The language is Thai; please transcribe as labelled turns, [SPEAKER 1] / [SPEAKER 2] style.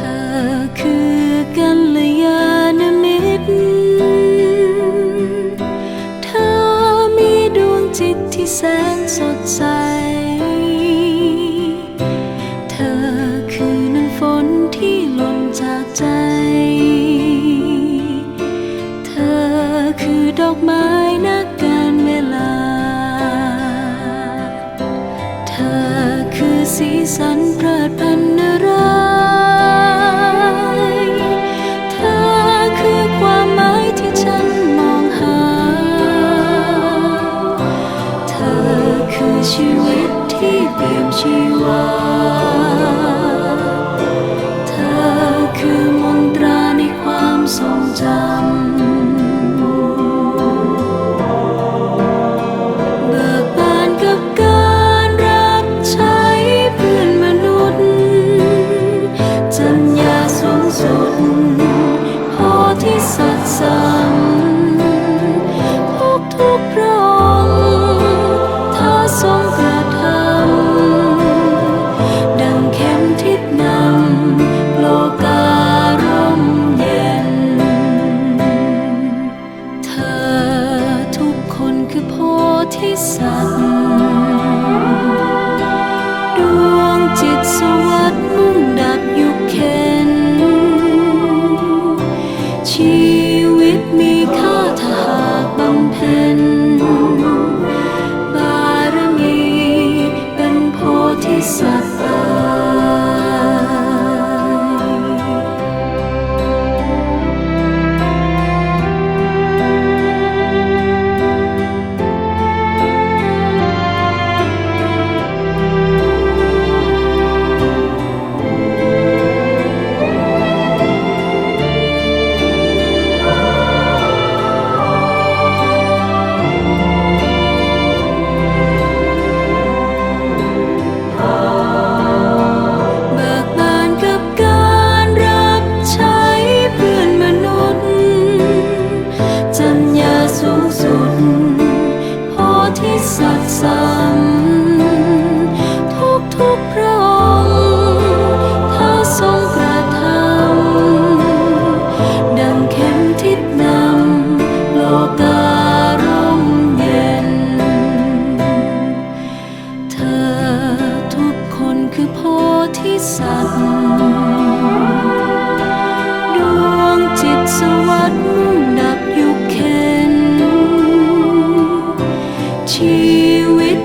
[SPEAKER 1] ธอคือกัลยาณมิตร เธอมีดวงจิตที่แสนสดใส เธอคือน้ำฝนที่หล่นจากใจ เธอคือดอกไม้นักการเวลา เธอคือสีสันเพลิดเพลิน ทุกทุกพระองค์าทรกระทำดังเข็มทิศนำโลการ่มเย็น เธอทุกคนคือโพธิสัตว์ดวงจิตสวัสดิ์มุ่งดับยุคเข็น you ที่สัตว์ดวงจิตสวรรค์ดับอยู่เข็นชีวิต